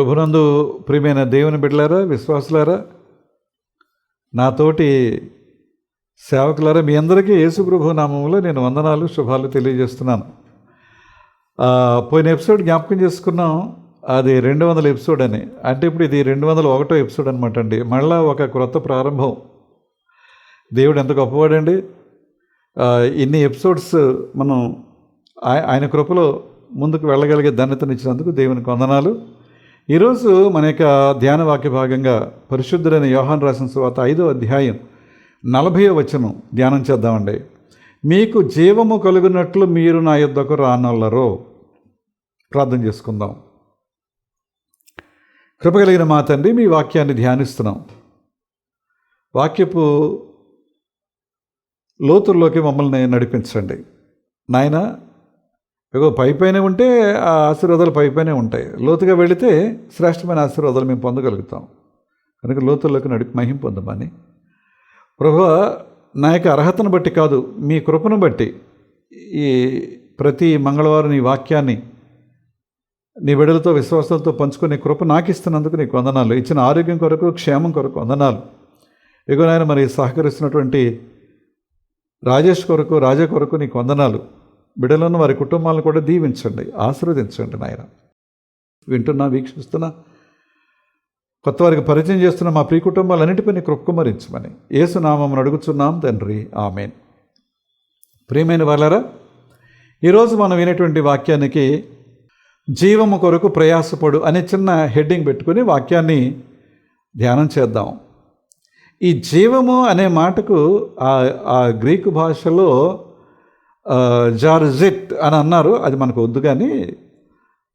ప్రభునందు ప్రియమైన దేవుని బిడ్డలారా విశ్వాసులారా నాతోటి సేవకులారా మీ అందరికీ యేసు ప్రభు నామంలో నేను వందనాలు శుభాలు తెలియజేస్తున్నాను. పోయిన ఎపిసోడ్ జ్ఞాపకం చేసుకున్నాం అది రెండు వందల ఎపిసోడ్ అని. అంటే ఇప్పుడు ఇది రెండు వందల ఒకటో ఎపిసోడ్ అనమాట అండి. మళ్ళా ఒక క్రొత్త ప్రారంభం. దేవుడు ఎంత గొప్పవాడండి. ఇన్ని ఎపిసోడ్స్ మనం ఆయన కృపలో ముందుకు వెళ్ళగలిగే ధన్యతనిచ్చినందుకు దేవునికి వందనాలు. ఈరోజు మన యొక్క ధ్యాన వాక్య భాగంగా పరిశుద్ధుడైన యోహాన్ రాసిన తర్వాత ఐదో అధ్యాయం నలభైవ వచనం ధ్యానం చేద్దామండి. మీకు జీవము కలుగునట్లు మీరు నా యుద్ధకు రానొల్లరో ప్రార్థన చేసుకుందాం. కృప కలిగిన మా తండ్రి మీ వాక్యాన్ని ధ్యానిస్తున్నాం. వాక్యపు లోతుల్లోకి మమ్మల్ని నడిపించండి. నాయన ఇగో పై పైన ఉంటే ఆ ఆశీర్వాదాలు పై పైనే ఉంటాయి. లోతుగా వెళితే శ్రేష్టమైన ఆశీర్వాదాలు మేము పొందగలుగుతాం. కనుక లోతుల్లోకి నడిపి మహిం పొందమని. ప్రభు నా యొక్క అర్హతను బట్టి కాదు మీ కృపను బట్టి ఈ ప్రతి మంగళవారం నీ వాక్యాన్ని నీ బిడలతో విశ్వాసాలతో పంచుకునే కృప నాకు ఇస్తున్నందుకు నీకు వందనాలు. ఇచ్చిన ఆరోగ్యం కొరకు క్షేమం కొరకు వందనాలు. ఇగో నాయన మరి సహకరిస్తున్నటువంటి రాజేష్ కొరకు రాజా కొరకు నీకు వందనాలు. బిడలను వారి కుటుంబాలను కూడా దీవించండి ఆశీర్వదించండి నాయన. వింటున్నా వీక్షిస్తున్నా కొత్త వారికి పరిచయం చేస్తున్న మా ప్రియ కుటుంబాలన్నిటిపై కృక్కుమరించమని ఏసునామం అడుగుచున్నాం తండ్రి ఆమెన్. ప్రియమైన వాళ్ళరా ఈరోజు మనం వినేటువంటి వాక్యానికి జీవము కొరకు ప్రయాసపడు అనే చిన్న హెడ్డింగ్ పెట్టుకుని వాక్యాన్ని ధ్యానం చేద్దాం. ఈ జీవము అనే మాటకు ఆ గ్రీకు భాషలో జార్జిట్ అని అన్నారు. అది మనకు వద్దు కానీ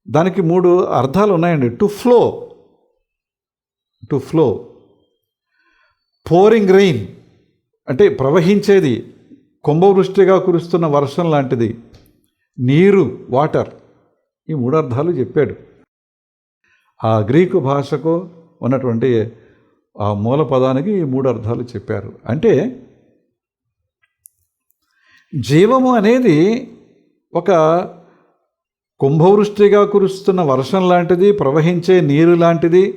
దానికి మూడు అర్థాలు ఉన్నాయండి. To flow. To flow. Pouring rain అంటే ప్రవహించేది కుంభవృష్టిగా కురుస్తున్న వర్షం లాంటిది. నీరు వాటర్ ఈ మూడు అర్థాలు చెప్పాడు. ఆ గ్రీకు భాషకు ఉన్నటువంటి ఆ మూల పదానికి ఈ మూడు అర్థాలు చెప్పారు. అంటే జీవము అనేది ఒక కుంభవృష్టిగా కురుస్తున్న వర్షం లాంటిది ప్రవహించే నీరు లాంటిది.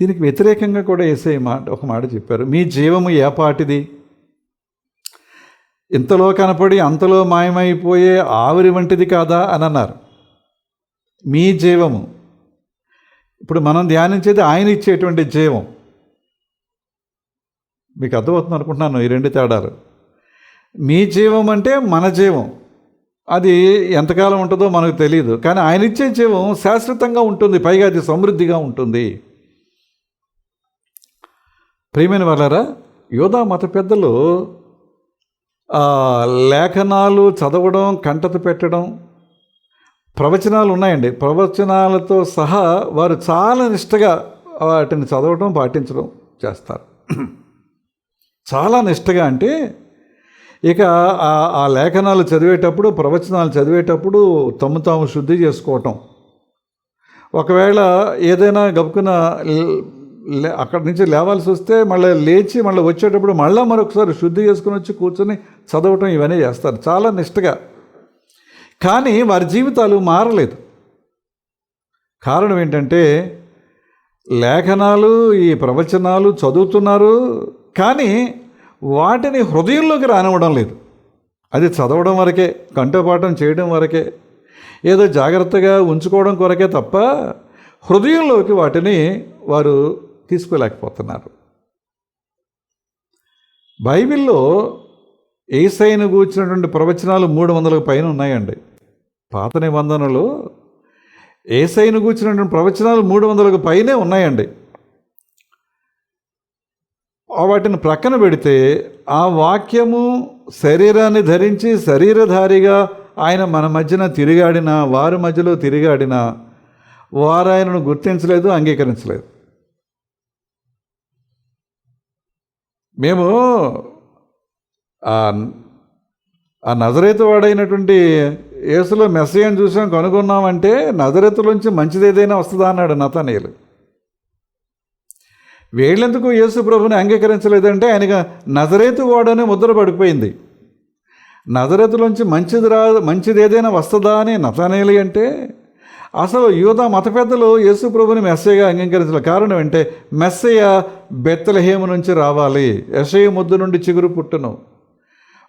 దీనికి వ్యతిరేకంగా కూడా వేసే మాట ఒక మాట చెప్పారు. మీ జీవము ఏపాటిది ఇంతలో కనపడి అంతలో మాయమైపోయే ఆవిరి వంటిది కాదా అని అన్నారు. మీ జీవము. ఇప్పుడు మనం ధ్యానించేది ఆయన ఇచ్చేటువంటి జీవం. మీకు అర్థమవుతుంది అనుకుంటున్నాను ఈ రెండు తేడాలు. మీ జీవం అంటే మన జీవం. అది ఎంతకాలం ఉంటుందో మనకు తెలియదు కానీ ఆయన ఇచ్చే జీవం శాశ్వతంగా ఉంటుంది పైగా అది సమృద్ధిగా ఉంటుంది. ప్రియమైన వాళ్ళారా యోధా మత పెద్దలు లేఖనాలు చదవడం కంటత పెట్టడం ప్రవచనాలు ఉన్నాయండి. ప్రవచనాలతో సహా వారు చాలా నిష్టగా వాటిని చదవడం పాటించడం చేస్తారు. చాలా నిష్టగా అంటే ఇక ఆ- ఆ లేఖనాలు చదివేటప్పుడు ప్రవచనాలు చదివేటప్పుడు తమ్ము తాము శుద్ధి చేసుకోవటం. ఒకవేళ ఏదైనా గబుకున లే- అక్కడి నుంచి లేవాల్సి వస్తే మళ్ళీ లేచి మళ్ళీ వచ్చేటప్పుడు మళ్ళీ మరొకసారి శుద్ధి చేసుకుని వచ్చి కూర్చొని చదవటం ఇవన్నీ చేస్తారు. చాలా నిష్టగా. కానీ వారి జీవితాలు మారలేదు. కారణం ఏంటంటే లేఖనాలు ఈ ప్రవచనాలు చదువుతున్నారు కానీ వాటిని హృదయంలోకి రానివ్వడం లేదు. అది చదవడం వరకే కంఠపాఠం చేయడం వరకే ఏదో జాగ్రత్తగా ఉంచుకోవడం కొరకే తప్ప హృదయంలోకి వాటిని వారు తీసుకోలేకపోతున్నారు. బైబిల్లో ఏసైను కూర్చున్నటువంటి ప్రవచనాలు మూడు వందలకు పైన ఉన్నాయండి. పాత నిబంధనలు ఏసైను కూర్చున్నటువంటి ప్రవచనాలు మూడు వందలకు పైనే ఉన్నాయండి. వాటిని ప్రక్కన పెడితే ఆ వాక్యము శరీరాన్ని ధరించి శరీరధారిగా ఆయన మన మధ్యన తిరిగాడిన వారి మధ్యలో తిరిగాడిన వారు ఆయనను గుర్తించలేదు అంగీకరించలేదు. మేము ఆ ఆ నజరేతు వాడైనటువంటి యేసులో మెస్సయ్యను చూసాం కనుగొన్నామంటే నజరేతులోంచి మంచిది ఏదైనా వస్తుందా అన్నాడు నతనీయులు. వీళ్ళెందుకు యేసు ప్రభుని అంగీకరించలేదంటే ఆయనగా నజరేతు వాడని ముద్ర పడిపోయింది. నజరేతులోంచి మంచిది రా మంచిది ఏదైనా వస్తుందా అని నతనేలి అంటే అసలు యూద మత పెద్దలు యేసు ప్రభుని మెస్సయ్యగా అంగీకరించిన కారణం అంటే మెస్సయ్య బెత్తలహేము నుంచి రావాలి. ఎసయ ముద్దు నుండి చిగురు పుట్టును.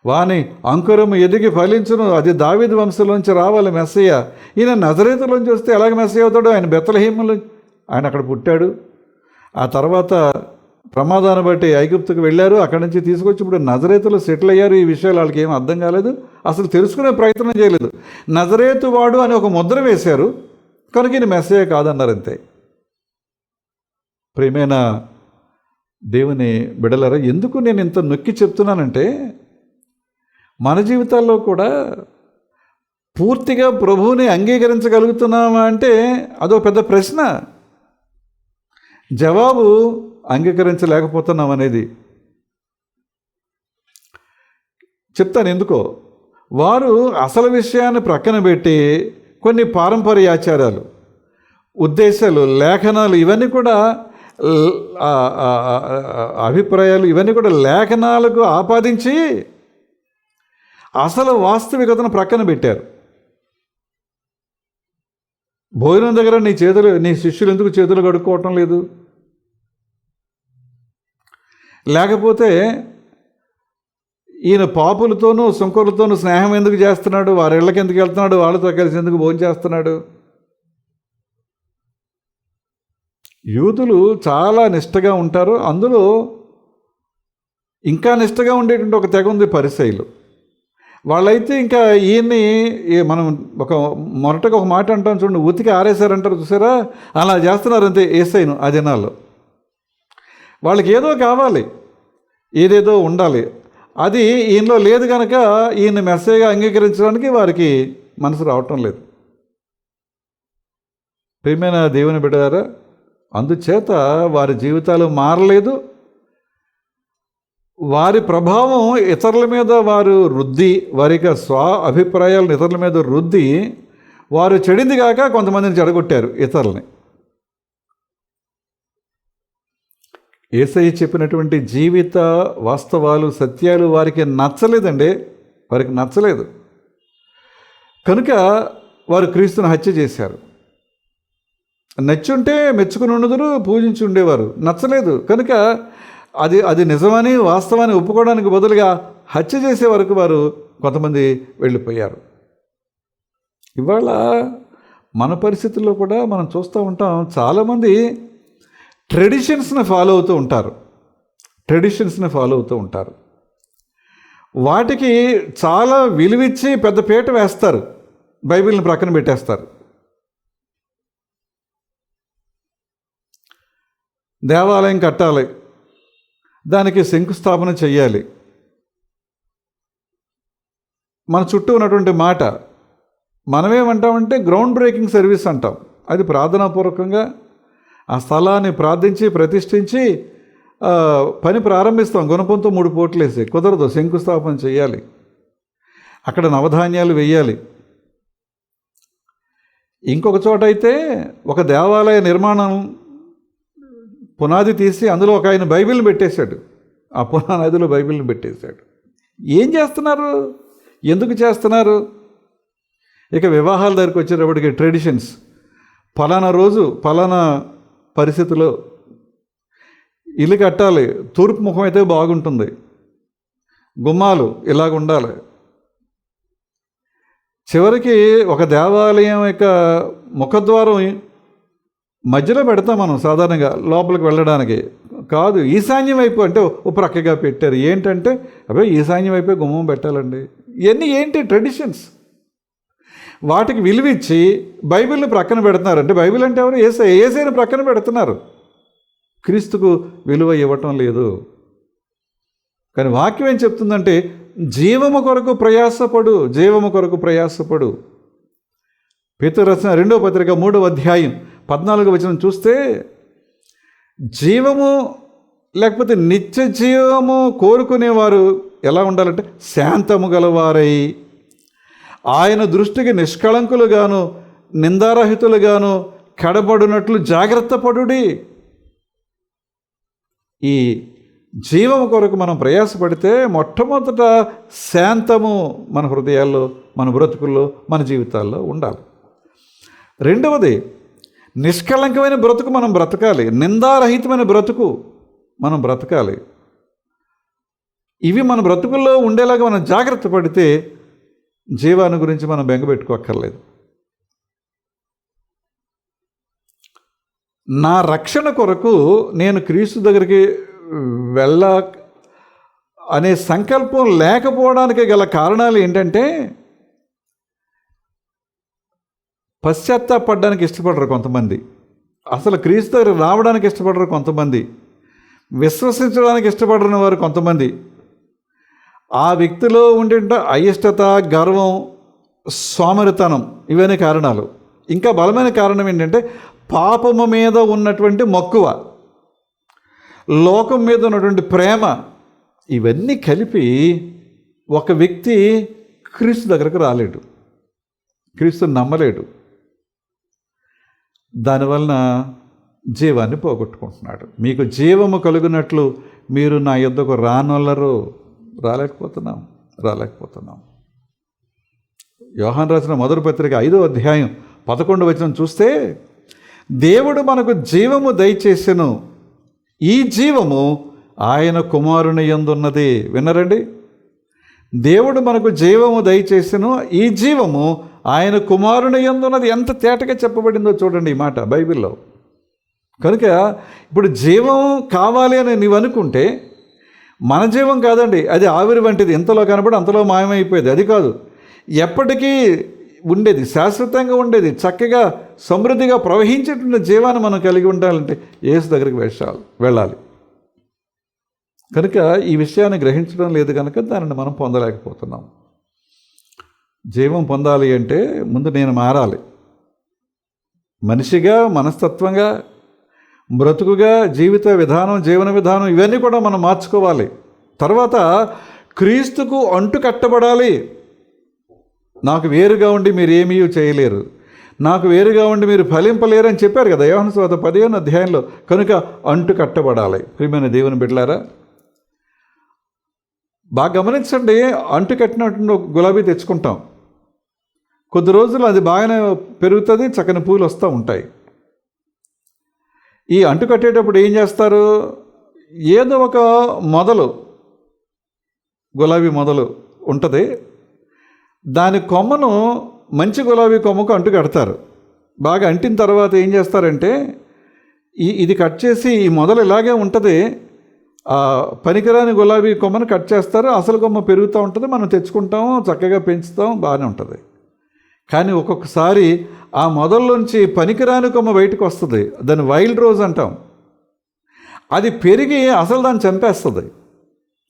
వాని అంకురం ఎదిగి ఫలించును. అది దావిద్ వంశంలోంచి రావాలి మెస్సయ్య. ఈయన నజరేతులోంచి వస్తే ఎలాగ మెస్సయ్య అవుతాడు? ఆయన బెత్తలహేములో ఆయన అక్కడ పుట్టాడు. ఆ తర్వాత ప్రమాదాన్ని బట్టి ఐగుప్తుకు వెళ్ళారు. అక్కడి నుంచి తీసుకొచ్చి ఇప్పుడు నజరేతులు సెటిల్ అయ్యారు. ఈ విషయాలు వాళ్ళకి ఏం అర్థం కాలేదు. అసలు తెలుసుకునే ప్రయత్నం చేయలేదు. నజరేతు వాడు అని ఒక ముద్ర వేశారు. కనుక ఇది మెస్సయ్య కాదన్నారు అంతే. ప్రియమైన దేవుని బిడలరా ఎందుకు నేను ఇంత నొక్కి చెప్తున్నానంటే మన జీవితాల్లో కూడా పూర్తిగా ప్రభువుని అంగీకరించగలుగుతున్నామా అంటే అదో పెద్ద ప్రశ్న. జవాబు అంగీకరించలేకపోతున్నాం అనేది చెప్తాను ఎందుకో? వారు అసలు విషయాన్ని ప్రక్కన పెట్టి కొన్ని పారంపర్య ఆచారాలు ఉద్దేశాలు లేఖనాలు ఇవన్నీ కూడా అభిప్రాయాలు ఇవన్నీ కూడా లేఖనాలకు ఆపాదించి అసలు వాస్తవికతను ప్రక్కన పెట్టారు. భోజనం దగ్గర నీ చేతులు నీ శిష్యులు ఎందుకు చేతులు కడుక్కోవటం లేదు? లేకపోతే ఈయన పాపులతోనూ సుంకరులతోనూ స్నేహం ఎందుకు చేస్తున్నాడు? వారి ఇళ్ళకి ఎందుకు వెళ్తున్నాడు? వాళ్ళతో కలిసి ఎందుకు భోజనం చేస్తున్నాడు? యూదులు చాలా నిష్టగా ఉంటారు. అందులో ఇంకా నిష్టగా ఉండేటువంటి ఒక తెగ ఉంది పరిశైలు వాళ్ళైతే ఇంకా ఈయన్ని మనం ఒక మొరటగా ఒక మాట అంటాం చూడండి ఉతికి ఆరేశారంటారు చూసారా? అలా చేస్తున్నారు అంతే ఏసైను ఆ దినాల్లో వాళ్ళకి ఏదో కావాలి ఏదేదో ఉండాలి. అది ఈయనలో లేదు కనుక ఈయన్ని మెస్సేగా అంగీకరించడానికి వారికి మనసు రావటం లేదు. ప్రియమైన దేవుని బిడ్డారా అందుచేత వారి జీవితాలు మారలేదు వారి ప్రభావం ఇతరుల మీద వారు రుద్ది వారి యొక్క స్వ అభిప్రాయాలను ఇతరుల మీద రుద్ది వారు చెడింది కాక కొంతమందిని చెడగొట్టారు ఇతరులని. ఏసై చెప్పినటువంటి జీవిత వాస్తవాలు సత్యాలు వారికి నచ్చలేదండి. వారికి నచ్చలేదు. కనుక వారు క్రీస్తుని హత్య చేశారు. నచ్చుంటే మెచ్చుకుని ఉండదురు పూజించి ఉండేవారు. నచ్చలేదు. కనుక అది అది నిజమని వాస్తవాన్ని ఒప్పుకోవడానికి బదులుగా హత్య చేసే వరకు వారు కొంతమంది వెళ్ళిపోయారు. ఇవాళ మన పరిస్థితుల్లో కూడా మనం చూస్తూ ఉంటాం చాలామంది ట్రెడిషన్స్ని ఫాలో అవుతూ ఉంటారు. ట్రెడిషన్స్ని ఫాలో అవుతూ ఉంటారు. వాటికి చాలా విలువిచ్చి పెద్ద పీట వేస్తారు. బైబిల్ని ప్రక్కన పెట్టేస్తారు. దేవాలయం కట్టాలి. దానికి శంకుస్థాపన చెయ్యాలి. మన చుట్టూ ఉన్నటువంటి మాట మనమేమంటామంటే గ్రౌండ్ బ్రేకింగ్ సర్వీస్ అంటాం. అది ప్రార్థనాపూర్వకంగా ఆ స్థలాన్ని ప్రార్థించి ప్రతిష్ఠించి పని ప్రారంభిస్తాం. గుణపంతో మూడు పోట్లేసి కుదరదు శంకుస్థాపన చేయాలి అక్కడ నవధాన్యాలు వేయాలి. ఇంకొక చోట అయితే ఒక దేవాలయ నిర్మాణం పునాది తీసి అందులో ఒక ఆయన బైబిల్ని పెట్టేశాడు. ఆ పునాదిలో బైబిల్ని పెట్టేశాడు. ఏం చేస్తున్నారు? ఎందుకు చేస్తున్నారు? ఇక వివాహాల దగ్గరికి వచ్చేటప్పటికి ట్రెడిషన్స్. ఫలానా రోజు ఫలానా పరిస్థితిలో ఇల్లు కట్టాలి. తూర్పు ముఖం అయితే బాగుంటుంది. గుమ్మాలు ఇలాగ ఉండాలి. చివరికి ఒక దేవాలయం యొక్క ముఖద్వారం మధ్యలో పెడతాం మనం సాధారణంగా లోపలికి వెళ్ళడానికి. కాదు ఈశాన్యం వైపు అంటే ఓ ప్రక్కగా పెట్టారు. ఏంటంటే అబ్బాయి ఈశాన్యం వైపే గుమ్మం పెట్టాలండి. ఇవన్నీ ఏంటి? ట్రెడిషన్స్. వాటికి విలువిచ్చి బైబిల్ని ప్రక్కన పెడుతున్నారు. అంటే బైబిల్ అంటే ఎవరు? ఏసై ఏసైని ప్రక్కన పెడుతున్నారు. క్రీస్తుకు విలువ ఇవ్వటం లేదు. కానీ వాక్యం ఏం చెప్తుందంటే జీవము కొరకు ప్రయాసపడు జీవము కొరకు ప్రయాసపడు. పేతురు రచన రెండవ పత్రిక మూడవ అధ్యాయం. పద్నాలుగు వచనం చూస్తే జీవము లేకపోతే నిత్య జీవము కోరుకునేవారు ఎలా ఉండాలంటే శాంతము గలవారై. ఆయన దృష్టికి నిష్కళంకులుగాను నిందారహితులుగాను కడబడినట్లు జాగ్రత్త పడుడి. ఈ జీవము కొరకు మనం ప్రయాసపడితే మొట్టమొదట శాంతము మన హృదయాల్లో మన బ్రతుకుల్లో మన జీవితాల్లో ఉండాలి. రెండవది నిష్కళంకమైన బ్రతుకు మనం బ్రతకాలి. నిందారహితమైన బ్రతుకు మనం బ్రతకాలి. ఇవి మన బ్రతుకుల్లో ఉండేలాగా మనం జాగ్రత్త పడితే జీవాన్ని గురించి మనం బెంగపెట్టుకోక్కర్లేదు నా రక్షణ కొరకు నేను క్రీస్తు దగ్గరికి వెళ్ళ అనే సంకల్పం లేకపోవడానికి గల కారణాలు ఏంటంటే పశ్చాత్తాపడడానికి ఇష్టపడరు కొంతమంది. అసలు క్రీస్తు దగ్గర రావడానికి ఇష్టపడరు కొంతమంది. విశ్వసించడానికి ఇష్టపడని వారు కొంతమంది. ఆ వ్యక్తిలో ఉండే అయిష్టత గర్వం సోమరితనం ఇవన్నీ కారణాలు. ఇంకా బలమైన కారణం ఏంటంటే పాపము మీద ఉన్నటువంటి మక్కువ. లోకం మీద ఉన్నటువంటి ప్రేమ. ఇవన్నీ కలిపి ఒక వ్యక్తి క్రీస్తు దగ్గరకు రాలేడు. క్రీస్తు నమ్మలేడు. దానివలన జీవాన్ని పోగొట్టుకుంటున్నాడు. మీకు జీవము కలుగునట్లు మీరు నా యుద్ధకు రానొల్లరు. రాలేకపోతున్నాం రాలేకపోతున్నాం. యోహాన్ రాసిన మొదటి పత్రిక ఐదో అధ్యాయం పదకొండు వచనం చూస్తే దేవుడు మనకు జీవము దయచేసెను. ఈ జీవము ఆయన కుమారుని ఎందున్నది వినరండి దేవుడు మనకు జీవము దయచేసెను. ఈ జీవము ఆయన కుమారుని ఎందున్నది ఎంత తేటగా చెప్పబడిందో చూడండి ఈ మాట బైబిల్లో. కనుక ఇప్పుడు జీవం కావాలి అని నీవు అనుకుంటే మన జీవం కాదండి అది ఆవిరి వంటిది. ఇంతలో కనబడి అంతలో మాయమైపోయేది. అది కాదు ఎప్పటికీ ఉండేది శాశ్వతంగా ఉండేది చక్కగా సమృద్ధిగా ప్రవహించేటువంటి జీవాన్ని మనం కలిగి ఉండాలంటే ఏసు దగ్గరికి వేసాలి వెళ్ళాలి. కనుక ఈ విషయాన్ని గ్రహించడం లేదు కనుక దానిని మనం పొందలేకపోతున్నాం. జీవం పొందాలి అంటే ముందు నేను మారాలి. మనిషిగా మనస్తత్వంగా బ్రతుకుగా జీవిత విధానం జీవన విధానం ఇవన్నీ కూడా మనం మార్చుకోవాలి. తర్వాత క్రీస్తుకు అంటు కట్టబడాలి. నాకు వేరుగా ఉండి మీరు ఏమీ చేయలేరు. నాకు వేరుగా ఉండి మీరు ఫలింపలేరు అని చెప్పారు కదా యోహన స్వాత పదిహేను అధ్యాయంలో. కనుక అంటు కట్టబడాలి. ప్రియమైన దేవుని బిడ్డలారా బాగా గమనించండి అంటు కట్టినటువంటి గులాబీ తెచ్చుకుంటాం. కొద్ది రోజులు అది బాగానే పెరుగుతుంది చక్కని పూలు వస్తూ ఉంటాయి. ఈ అంటు కట్టేటప్పుడు ఏం చేస్తారు? ఏదో ఒక మొదలు గులాబీ మొదలు ఉంటుంది. దాని కొమ్మను మంచి గులాబీ కొమ్మకు అంటు కడతారు. బాగా అంటిన తర్వాత ఏం చేస్తారంటే ఈ ఇది కట్ చేసి ఈ మొదలు ఇలాగే ఉంటుంది. పనికిరాని గులాబీ కొమ్మను కట్ చేస్తారు. అసలు కొమ్మ పెరుగుతూ ఉంటుంది. మనం తెచ్చుకుంటాము చక్కగా పెంచుతాం బాగానే ఉంటుంది. కానీ ఒక్కొక్కసారి ఆ మొదల్లోంచి పనికిరాని కొమ్మ బయటకు వస్తుంది. దాన్ని వైల్డ్ రోజ్ అంటాం. అది పెరిగి అసలు దాన్ని చంపేస్తుంది.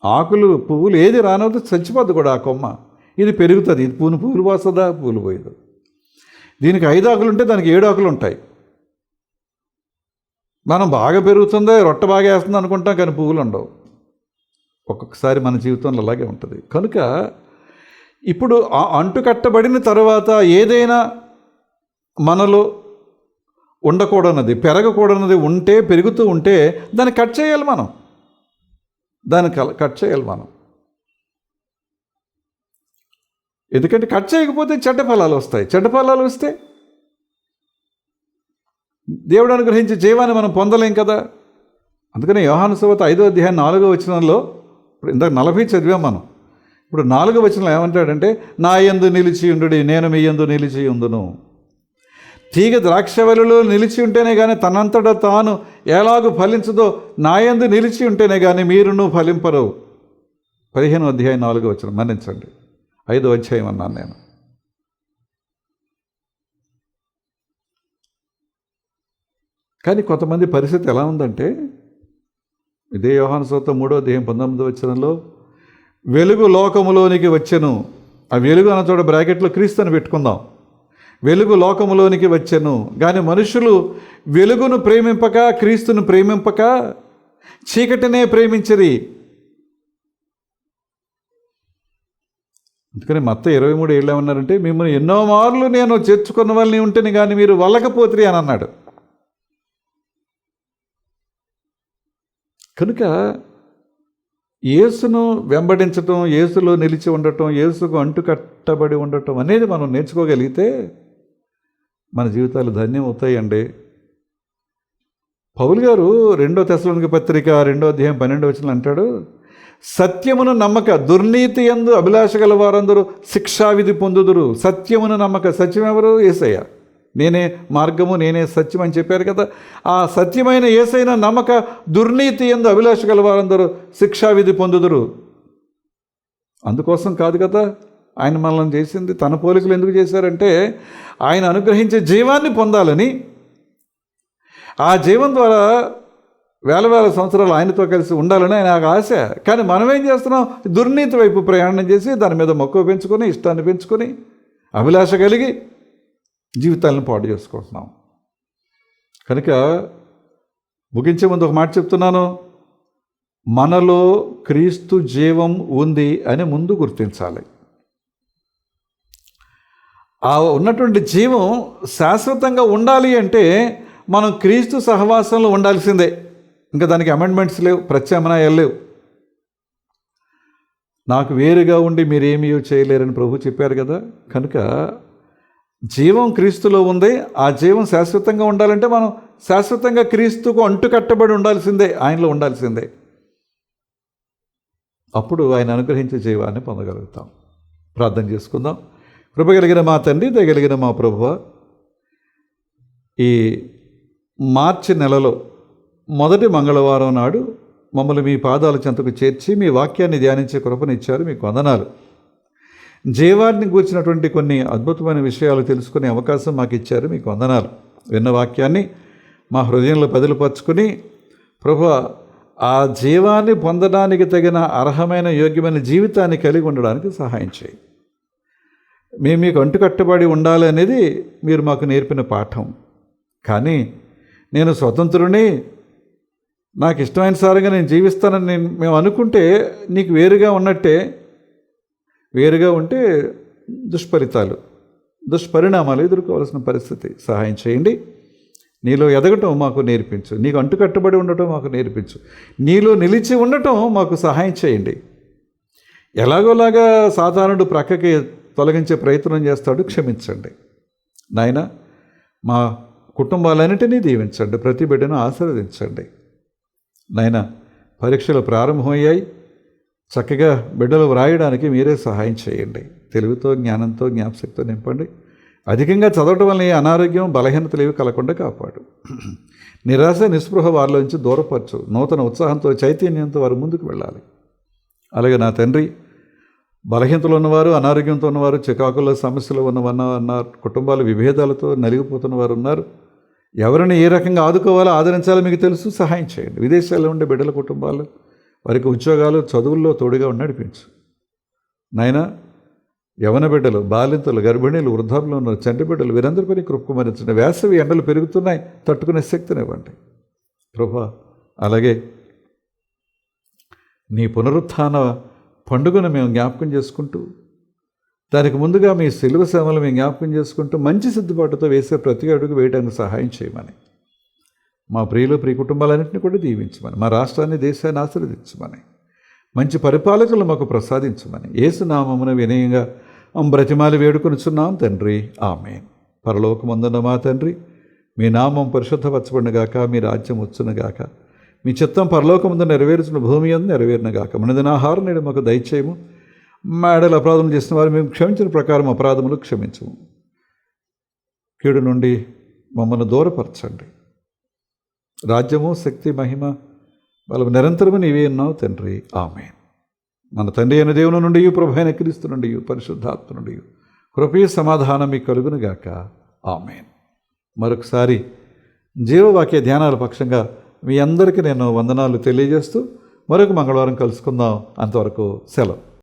ఆకులు పువ్వులు ఏది రానవద్దు చచ్చిపోద్ది కూడా ఆ కొమ్మ. ఇది పెరుగుతుంది. ఇది పూను పూలు పోస్తుందా? పూలు పోయదు. దీనికి ఐదు ఆకులు ఉంటే దానికి ఏడు ఆకులు ఉంటాయి. మనం బాగా పెరుగుతుందో రొట్ట బాగా వేస్తుంది అనుకుంటాం కానీ పువ్వులు ఉండవు. ఒక్కొక్కసారి మన జీవితంలో అలాగే ఉంటుంది. కనుక ఇప్పుడు ఆ అంటు కట్టబడిన తర్వాత ఏదైనా మనలో ఉండకూడనది పెరగకూడనది ఉంటే పెరుగుతూ ఉంటే దాన్ని కట్ చేయాలి మనం. దాన్ని కల- కట్ చేయాలి మనం. ఎందుకంటే కట్ చేయకపోతే చెడ్డ ఫలాలు వస్తాయి. చెడ్డ ఫలాలు వస్తే దేవుడు అనుగ్రహించే జీవాన్ని మనం పొందలేం కదా. అందుకని యోహాను సువత ఐదో అధ్యాయం నాలుగో వచ్చినంలో ఇప్పుడు ఇందాక నలభై చదివాం మనం. ఇప్పుడు నాలుగు వచనంలో ఏమంటాడంటే నా ఎందు నిలిచి ఉండు నేను మీ ఎందు నిలిచి ఉందును. తీగ ద్రాక్షవల్లిలో నిలిచి ఉంటేనే కానీ తనంతట తాను ఎలాగూ ఫలించదో నా ఎందు నిలిచి ఉంటేనే కానీ మీరును ఫలింపరు. పదిహేను అధ్యాయం నాలుగో వచ్చిన మన్నించండి. ఐదో అధ్యాయం అన్నాను నేను. కానీ కొంతమంది పరిస్థితి ఎలా ఉందంటే ఇదే యోహాను సూత మూడో అధ్యాయం పంతొమ్మిదో వచ్చినంలో వెలుగు లోకములోనికి వచ్చెను. ఆ వెలుగు అన్న చోట బ్రాకెట్లో క్రీస్తు అని పెట్టుకుందాం. వెలుగు లోకములోనికి వచ్చెను. కానీ మనుషులు వెలుగును ప్రేమింపక క్రీస్తును ప్రేమింపక చీకటినే ప్రేమించరి. అందుకని మత్త ఇరవై మూడు ఏళ్ళు ఏమన్నారంటే మిమ్మల్ని ఎన్నో మార్లు నేను చేర్చుకున్న వాళ్ళని ఉంటేనే కానీ మీరు వల్లకపోతిరి అని అన్నాడు. కనుక యేసును వెంబడించటం యేసులో నిలిచి ఉండటం యేసుకు అంటుకట్టబడి ఉండటం అనేది మనం నేర్చుకోగలిగితే మన జీవితాలు ధన్యం అవుతాయండి. పౌలు గారు రెండో తెశలోనిక పత్రిక రెండో అధ్యాయం పన్నెండో వచ్చిన అంటాడు సత్యమును నమ్మక దుర్నీతి ఎందు అభిలాష గల వారందరూ శిక్షావిధి పొందుదురు. సత్యమును నమ్మక సత్యం ఎవరు ఏసయ్య. నేనే మార్గము నేనే సత్యం అని చెప్పారు కదా. ఆ సత్యమైన ఏసైన నమ్మక దుర్నీతి ఎందు అభిలాష గల వారందరూ శిక్షావిధి పొందుదురు. అందుకోసం కాదు కదా ఆయన మనల్ని చేసింది. తన పోలికలు ఎందుకు చేశారంటే ఆయన అనుగ్రహించే జీవాన్ని పొందాలని. ఆ జీవం ద్వారా వేల వేల సంవత్సరాలు ఆయనతో కలిసి ఉండాలని ఆయన ఆశ. కానీ మనం ఏం చేస్తున్నాం? దుర్నీతి వైపు ప్రయాణం చేసి దాని మీద మక్కువ పెంచుకొని ఇష్టాన్ని పెంచుకొని అభిలాష కలిగి జీవితాలను పాడు చేసుకుంటున్నాం. కనుక ముగించే ముందు ఒక మాట చెప్తున్నాను. మనలో క్రీస్తు జీవం ఉంది అని ముందు గుర్తించాలి. ఆ ఉన్నటువంటి జీవం శాశ్వతంగా ఉండాలి అంటే మనం క్రీస్తు సహవాసంలో ఉండాల్సిందే. ఇంకా దానికి అమెండ్మెంట్స్ లేవు ప్రత్యామ్నాయాలు లేవు. నాకు వేరుగా ఉండి మీరేమీ చేయలేరని ప్రభు చెప్పారు కదా. కనుక జీవం క్రీస్తులో ఉంది. ఆ జీవం శాశ్వతంగా ఉండాలంటే మనం శాశ్వతంగా క్రీస్తుకు అంటుకట్టబడి ఉండాల్సిందే ఆయనలో ఉండాల్సిందే. అప్పుడు ఆయన అనుగ్రహించే జీవాన్ని పొందగలుగుతాం. ప్రార్థన చేసుకుందాం. కృపగలిగిన మా తండ్రి దయగలిగిన మా ప్రభువ ఈ మార్చి నెలలో మొదటి మంగళవారం నాడు మమ్మల్ని మీ పాదాల చెంతకు చేర్చి మీ వాక్యాన్ని ధ్యానించే కృపనిచ్చారు మీకు వందనాలు. జీవాన్ని గూర్చినటువంటి కొన్ని అద్భుతమైన విషయాలు తెలుసుకునే అవకాశం మాకు ఇచ్చారు మీకు వందనాలు. విన్న వాక్యాన్ని మా హృదయంలో పదిలిపరుచుకుని ప్రభు ఆ జీవాన్ని పొందడానికి తగిన అర్హమైన యోగ్యమైన జీవితాన్ని కలిగి ఉండడానికి సహాయం చేయి. మేము మీకు అంటుకట్టబడి ఉండాలి అనేది మీరు మాకు నేర్పిన పాఠం. కానీ నేను స్వతంత్రుని నాకు ఇష్టమైన సారంగా నేను జీవిస్తానని నేను మేము అనుకుంటే నీకు వేరుగా ఉన్నట్టే వేరుగా ఉంటే దుష్ఫలితాలు దుష్పరిణామాలు ఎదుర్కోవాల్సిన పరిస్థితి. సహాయం చేయండి. నీలో ఎదగటం మాకు నేర్పించు. నీకు అంటుకట్టుబడి ఉండటం మాకు నేర్పించు. నీలో నిలిచి ఉండటం మాకు సహాయం చేయండి. ఎలాగోలాగా సాధారణుడు ప్రక్కకి తొలగించే ప్రయత్నం చేస్తాడు క్షమించండి. నాయన మా కుటుంబాలన్నిటినీ దీవించండి. ప్రతి బిడ్డను ఆశీర్వదించండి. నాయన పరీక్షలు ప్రారంభమయ్యాయి. చక్కగా బిడ్డలు వ్రాయడానికి మీరే సహాయం చేయండి. తెలుగుతో జ్ఞానంతో జ్ఞాపశక్తితో నింపండి. అధికంగా చదవటం వల్ల అనారోగ్యం బలహీనతలు ఏవి కలగకుండా కాపాడు. నిరాశ నిస్పృహ వారిలోంచి దూరపరచు. నూతన ఉత్సాహంతో చైతన్యంతో వారు ముందుకు వెళ్ళాలి. అలాగే నా తండ్రి బలహీనతలు ఉన్నవారు అనారోగ్యంతో ఉన్నవారు చికాకుల్లో సమస్యలు ఉన్నవన్న అన్నారు కుటుంబాల విభేదాలతో నలిగిపోతున్న వారు ఉన్నారు. ఎవరిని ఏ రకంగా ఆదుకోవాలో ఆదరించాలో మీకు తెలుసు సహాయం చేయండి. విదేశాల్లో ఉండే బిడ్డల కుటుంబాలు వారికి ఉద్యోగాలు చదువుల్లో తోడుగా ఉండి నడిపించు నాయన యవన బిడ్డలు బాలింతలు గర్భిణీలు వృద్ధాపులు ఉన్న చంటి బిడ్డలు వీరందరిపై కృపకుమరించండి వేసవి ఎండలు పెరుగుతున్నాయి తట్టుకునే శక్తినివ్వండి ప్రభా అలాగే నీ పునరుత్థాన పండుగను మేము జ్ఞాపకం చేసుకుంటూ దానికి ముందుగా మీ సిలువ సేవలు మేము జ్ఞాపకం చేసుకుంటూ మంచి సిద్ధపాటుతో వేసే ప్రతి అడుగు వేయడానికి సహాయం చేయమని. మా ప్రియులు ప్రియ కుటుంబాలన్నింటినీ కూడా దీవించమని మా రాష్ట్రాన్ని దేశాన్ని ఆశీర్వదించమని మంచి పరిపాలకులు మాకు ప్రసాదించమని ఏసునామమున వినయంగా బ్రతిమాలి వేడుకొనిచున్నాం తండ్రి. ఆమె పరలోకమందున మా తండ్రి మీ నామం పరిశుద్ధపరచబడినగాక మీ రాజ్యం వచ్చునగాక మీ చిత్తం పరలోకముందు నెరవేర్చిన భూమి అందు నెరవేరినగాక మనదినాహారం నేడు మాకు దయచేయము. మా అపరాధం చేసిన వారు మేము క్షమించిన ప్రకారం అపరాధములు క్షమించము. కీడు నుండి మమ్మల్ని దూరపరచండి. రాజ్యము శక్తి మహిమ వాళ్ళ నిరంతరము నీవే ఉన్నావు తండ్రి. ఆమె మన తండ్రి అయిన దేవుని నుండి ప్రభు అయిన క్రీస్తు నుండి పరిశుద్ధాత్మ నుండి కృపయ సమాధానం మీ కలుగునుగాక ఆమె మరొకసారి జీవవాక్య ధ్యానాల పక్షంగా మీ అందరికీ నేను వందనాలు తెలియజేస్తూ మరొక మంగళవారం కలుసుకుందాం. అంతవరకు సెలవు.